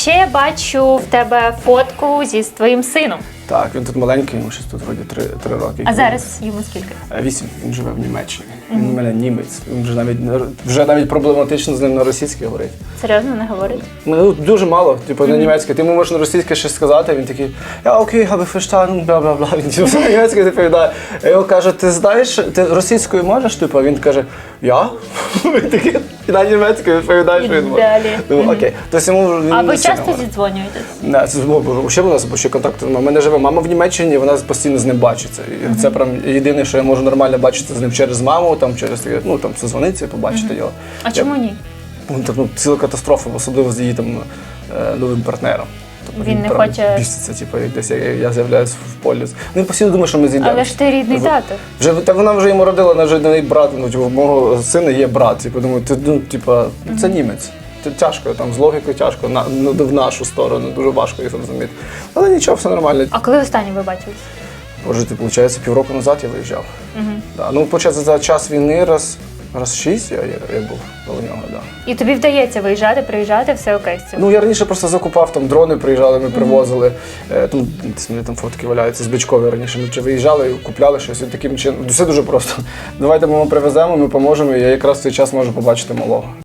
Ще я бачу в тебе фотку зі твоїм сином. Так, він тут маленький, йому щось тут вроді три, три роки. А зараз йому скільки? Вісім. Він живе в Німеччині. Він у мене німець. Він вже навіть не- вже навіть проблематично з ним на російській говорить. Серйозно не говорить? Ну, дуже мало, типу, на німецьке. Ти йому можеш на російське щось сказати, він такий, я окей, habe verstanden, бла бла бла. Він типу, на німецьке відповідає. Я його каже, ти знаєш, ти російською можеш? Типу, він каже, я? Він такий, і на німецькою відповідає, що він може. Ну, окей. Тобто йому він А не ви сильно часто говорить. зідзвонюєтесь? Не, це ну, бо ще в нас бо ще контакту немає. У мене живе мама в Німеччині, вона постійно з ним бачиться. І це прям єдине, що я можу нормально бачити з ним через маму, там через ну там созвонитися, побачити його. А чому ні? Ну, ну, ціла катастрофа, особливо з її там е, новим партнером. Тобто Він не прям хоче- біситься, типу, як десь я, я з'являюсь в полі. Він постійно думає, що ми зійдемо. Але ж ти рідний Ви- тато. Вже та вона вже йому родила, вона вже до неї брат. Ну, типу, мого сина є брат. Типу, думаю, ти ну, типу, це німець. Це тяжко, там з логікою тяжко, на, ну, в нашу сторону, дуже важко їх зрозуміти. Але нічого, все нормально. А коли останнє ви бачились? Боже, ти, виходить, півроку назад я виїжджав. Да. Ну, почати за час війни раз, раз шість я, я, я був коло нього. Да. І тобі вдається виїжджати, приїжджати, все окей з цим. Ну, я раніше просто закупав, там дрони приїжджали, ми привозили. Е, Там, десь в там фотки валяються з Бичкові раніше. Ми чи виїжджали, купляли щось і таким чином. Все дуже просто. Давайте ми вам привеземо, ми поможемо, і я якраз в цей час можу побачити малого.